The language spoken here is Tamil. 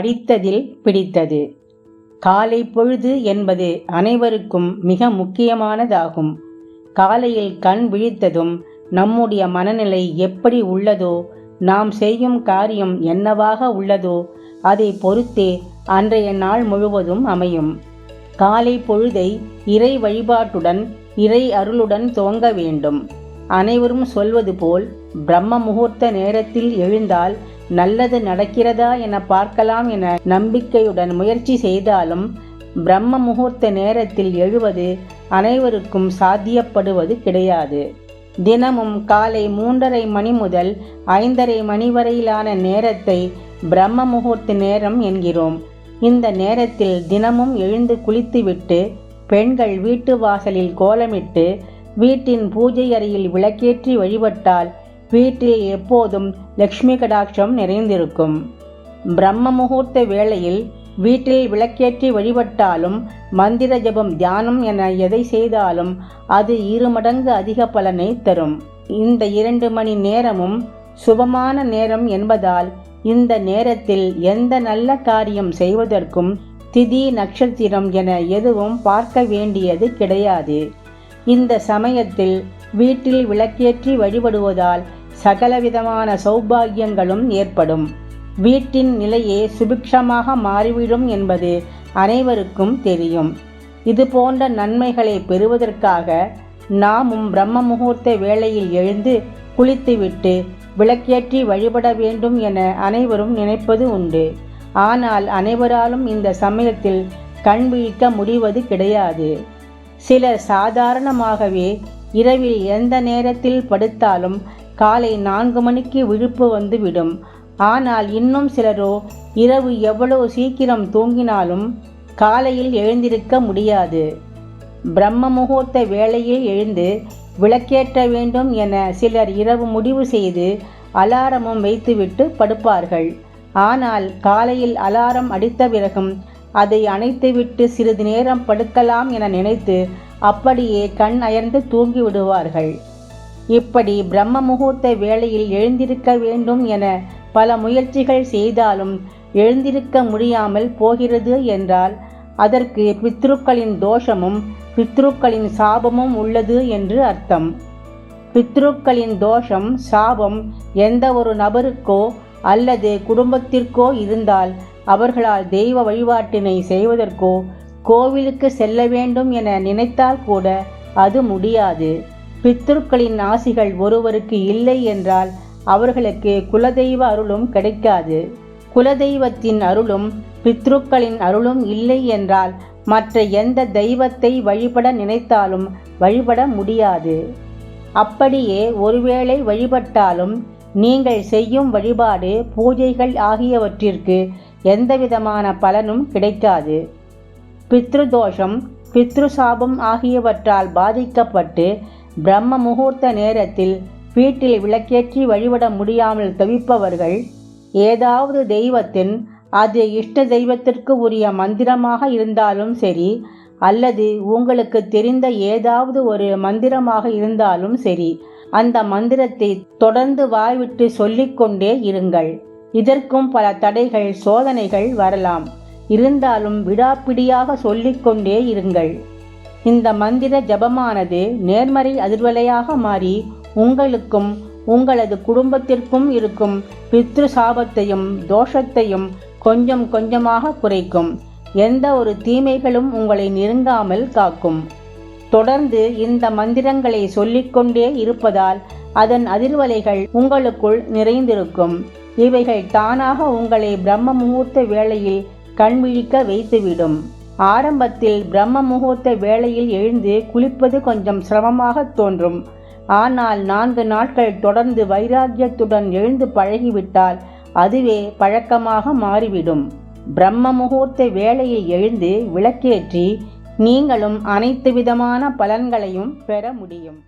படித்ததில் பிடித்தது. காலை பொழுது என்பது அனைவருக்கும் மிக முக்கியமானதாகும். காலையில் கண் விழித்ததும் நம்முடைய மனநிலை எப்படி உள்ளதோ நாம் செய்யும் காரியம் என்னவாக உள்ளதோ அதை பொறுத்தே அன்றைய நாள் முழுவதும் அமையும். காலை பொழுதை இறை வழிபாட்டுடன் இறை அருளுடன் துவங்க வேண்டும். அனைவரும் சொல்வது போல் பிரம்ம முகூர்த்த நேரத்தில் எழுந்தால் நல்லது நடக்கிறதா என பார்க்கலாம் என நம்பிக்கையுடன் முயற்சி செய்தாலும் பிரம்ம முகூர்த்த நேரத்தில் எழுவது அனைவருக்கும் சாத்தியப்படுவது கிடையாது. தினமும் காலை மூன்றரை மணி முதல் ஐந்தரை மணி வரையிலான நேரத்தை பிரம்ம முகூர்த்த நேரம் என்கிறோம். இந்த நேரத்தில் தினமும் எழுந்து குளித்துவிட்டு பெண்கள் வீட்டு வாசலில் கோலமிட்டு வீட்டின் பூஜை அறையில் விளக்கேற்றி வழிபட்டால் வீட்டில் எப்போதும் லக்ஷ்மி கடாட்சம் நிறைந்திருக்கும். பிரம்ம முகூர்த்த வேளையில் வீட்டில் விளக்கேற்றி வழிபட்டாலும் மந்திர ஜபம் தியானம் என எதை செய்தாலும் அது இரு மடங்கு அதிக பலனை தரும். இந்த இரண்டு மணி நேரமும் சுபமான நேரம் என்பதால் இந்த நேரத்தில் எந்த நல்ல காரியம் செய்வதற்கும் திதி நட்சத்திரம் என எதுவும் பார்க்க வேண்டியது கிடையாது. இந்த சமயத்தில் வீட்டில் விளக்கேற்றி வழிபடுவதால் சகலவிதமான சௌபாகியங்களும் ஏற்படும். வீட்டின் நிலையே சுபிக்ஷமாக மாறிவிடும் என்பது அனைவருக்கும் தெரியும். இது போன்ற நன்மைகளை பெறுவதற்காக நாமும் பிரம்ம முகூர்த்த வேளையில் எழுந்து குளித்துவிட்டு விளக்கேற்றி வழிபட வேண்டும் என அனைவரும் நினைப்பது உண்டு. ஆனால் அனைவராலும் இந்த சமயத்தில் கண் விழிக்க முடிவது கிடையாது. சிலர் சாதாரணமாகவே இரவில் எந்த நேரத்தில் படுத்தாலும் காலை நான்கு மணிக்கு விழிப்பு வந்துவிடும். ஆனால் இன்னும் சிலரோ இரவு எவ்வளவு சீக்கிரம் தூங்கினாலும் காலையில் எழுந்திருக்க முடியாது. பிரம்ம முகூர்த்த வேளையில் எழுந்து விளக்கேற்ற வேண்டும் என சிலர் இரவு முடிவு செய்து அலாரமும் வைத்துவிட்டு படுப்பார்கள். ஆனால் காலையில் அலாரம் அடித்த பிறகும் அதை அணைத்துவிட்டு சிறிது நேரம் படுக்கலாம் என நினைத்து அப்படியே கண் அயர்ந்து தூங்கி விடுவார்கள். இப்படி பிரம்ம முகூர்த்த வேளையில் எழுந்திருக்க வேண்டும் என பல முயற்சிகள் செய்தாலும் எழுந்திருக்க முடியாமல் போகிறது என்றால் அதற்கு பித்ருக்களின் தோஷமும் பித்ருக்களின் சாபமும் உள்ளது என்று அர்த்தம். பித்ருக்களின் தோஷம் சாபம் எந்த ஒரு நபருக்கோ அல்லது குடும்பத்திற்கோ இருந்தால் அவர்களால் தெய்வ வழிபாட்டினை செய்வதற்கோ கோவிலுக்கு செல்ல வேண்டும் என நினைத்தால் கூட அது முடியாது. பித்ருக்களின் ஆசிகள் ஒருவருக்கு இல்லை என்றால் அவர்களுக்கு குலதெய்வ அருளும் கிடைக்காது. குலதெய்வத்தின் அருளும் பித்ருக்களின் அருளும் இல்லை என்றால் மற்ற எந்த தெய்வத்தை வழிபட நினைத்தாலும் வழிபட முடியாது. அப்படியே ஒருவேளை வழிபட்டாலும் நீங்கள் செய்யும் வழிபாடு பூஜைகள் ஆகியவற்றிற்கு எந்தவிதமான பலனும் கிடைக்காது. பித்ருதோஷம் பித்ருசாபம் ஆகியவற்றால் பாதிக்கப்பட்டு பிரம்ம முகூர்த்த நேரத்தில் வீட்டில் விளக்கேற்றி வழிபட முடியாமல் தவிப்பவர்கள் ஏதாவது தெய்வத்தின் அது இஷ்ட தெய்வத்திற்கு உரிய மந்திரமாக இருந்தாலும் சரி அல்லது உங்களுக்கு தெரிந்த ஏதாவது ஒரு மந்திரமாக இருந்தாலும் சரி அந்த மந்திரத்தை தொடர்ந்து வாய்விட்டு சொல்லிக்கொண்டே இருங்கள். இதற்கும் பல தடைகள் சோதனைகள் வரலாம். இருந்தாலும் விடாப்பிடியாக சொல்லிக்கொண்டே இருங்கள். இந்த மந்திர ஜபமானது நேர்மறை அதிர்வலையாக மாறி உங்களுக்கும் உங்களது குடும்பத்திற்கும் இருக்கும் பித்ரு சாபத்தையும் தோஷத்தையும் கொஞ்சம் கொஞ்சமாக குறைக்கும். எந்த ஒரு தீமைகளும் உங்களை நெருங்காமல் காக்கும். தொடர்ந்து இந்த மந்திரங்களை சொல்லிக்கொண்டே இருப்பதால் அதன் அதிர்வலைகள் உங்களுக்குள் நிறைந்திருக்கும். இவைகள் தானாக உங்களை பிரம்ம முகூர்த்த வேளையில் கண்விழிக்க வைத்துவிடும். ஆரம்பத்தில் பிரம்ம முகூர்த்த வேளையில் எழுந்து குளிப்பது கொஞ்சம் சிரமமாக தோன்றும். ஆனால் நான்கு நாட்கள் தொடர்ந்து வைராக்கியத்துடன் எழுந்து பழகிவிட்டால் அதுவே பழக்கமாக மாறிவிடும். பிரம்ம முகூர்த்த வேளையில் எழுந்து விளக்கேற்றி நீங்களும் அனைத்து விதமான பலன்களையும் பெற முடியும்.